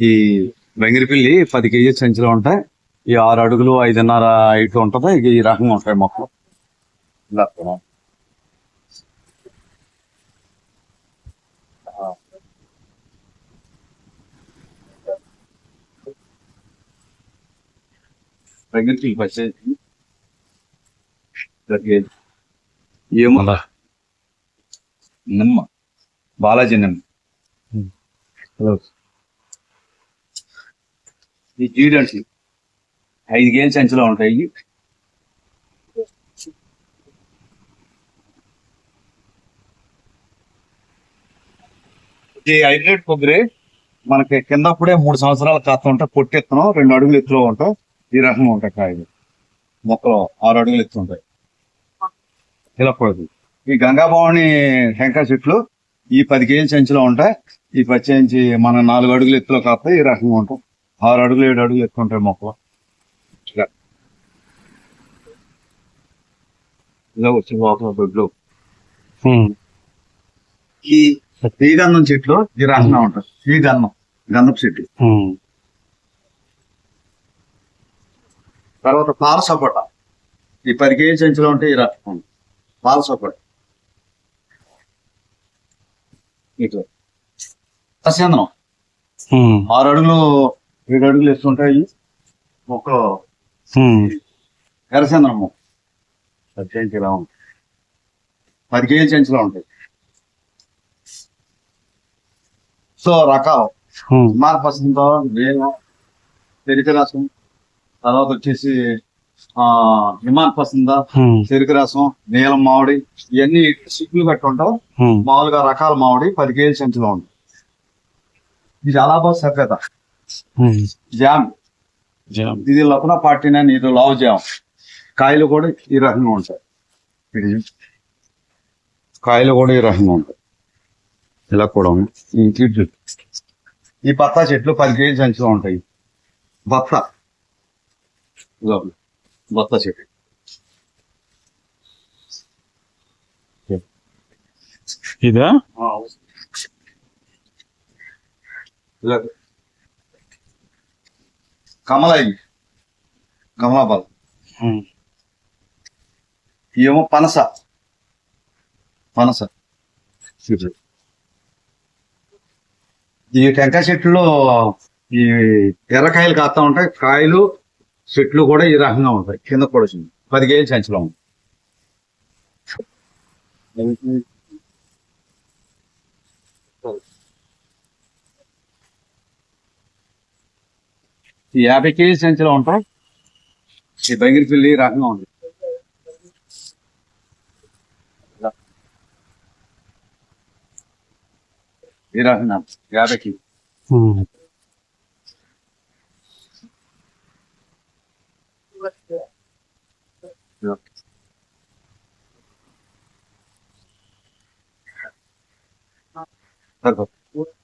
ఈ బెంగిరిపిల్లి పది కేజీ సంచిలో ఉంటాయి. ఈ ఆరు అడుగులు ఐదున్నర హైట్ ఉంటది. ఇక ఈ రకంగా ఉంటాయి మొక్కలు. ఇలా. ఏమో. నిమ్మ. బాలాజీ నిమ్మ. హలో. ఈ జీడెంట్స్ ఐదు గేలు సంచిలో ఉంటాయి. ఇది హైబ్రిడ్ కొబ్బరి మనకి కిందప్పుడే మూడు సంవత్సరాల కాస్త ఉంటాయి పొట్టి ఎత్తున్నాం రెండు అడుగులు ఎత్తులో ఉంటాయి ఈ రకంగా ఉంటాయి కాయలు. మొక్కలు ఆరు అడుగులు ఎత్తు ఉంటాయి. ఇలా పడదు ఈ గంగాభవాని టెంకాయ చెట్లు ఈ పది కేజీ సంచిలో ఉంటాయి. ఈ పచ్చి మన నాలుగు అడుగులు ఎత్తులో కాస్తాయి ఈ రకంగా ఉంటాం ఆరు అడుగులు ఏడు అడుగులు ఎత్తు ఉంటాయి మొక్కలు. ఇలా. ఇలా వచ్చి లోపల దొడ్లు ఈ ఈ గంధం చెట్లు ఈ రకంగా ఉంటాయి. ఈ గంధం గంధపు చెట్లు తర్వాత పాల సపోటా ఈ పది కేజీ సంచిలో ఉంటే ఈ రకం పాల సపోటా ఇట్లా సస్యందనం ఆరు అడుగులు ఏడు అడుగులు ఎత్తుంటాయి మొక్కలు ఎర్రచందనం మొక్క పది కేజీ ఇలా ఉంటుంది. పది కేజీ చెంచులో ఉంటాయి సో రకాలు. విమాన పసంతో వేగం చెరుకు రసం తర్వాత వచ్చేసి ఆ విమాన పసంద చెరుకు రసం నీలం మామిడి ఇవన్నీ సిక్కులు పెట్టుంటాం మామూలుగా రకాల మామిడి పది కేజీ సంచిలో ఉంది ఇది అలాబాద్ సభ్యత జామ్. ఇది లకున పార్టీ అని ఇది లావు జామ్. కాయలు కూడా ఈ రకంగా ఉంటాయి. ఇది కాయలు కూడా ఈ రకంగా ఉంటాయి. ఇలా కూడా ఉంది ఈ బత్తా చెట్లు పది కేజీ సంచిలో ఉంటాయి. బత్త. బత్తా చెట్టు. ఇదా? ఇలా కమలాయి కమలాబాద్ ఏమో పనస. పనస. ఈ టెంకాయ చెట్లు ఈ ఎర్రకాయలు కాస్తా ఉంటాయి. కాయలు చెట్లు కూడా ఈ రకంగా ఉంటాయి. కింద కూడా చిన్న. పది కేజీ సంచిలో ఉంటాయి ఈ యాభై కేజీ సంచిలో ఉంటాం ఈ దగ్గర పిల్లి రకంగా ఉంది ఈ రకంగా యాభై కేజీ సరిపోతుంది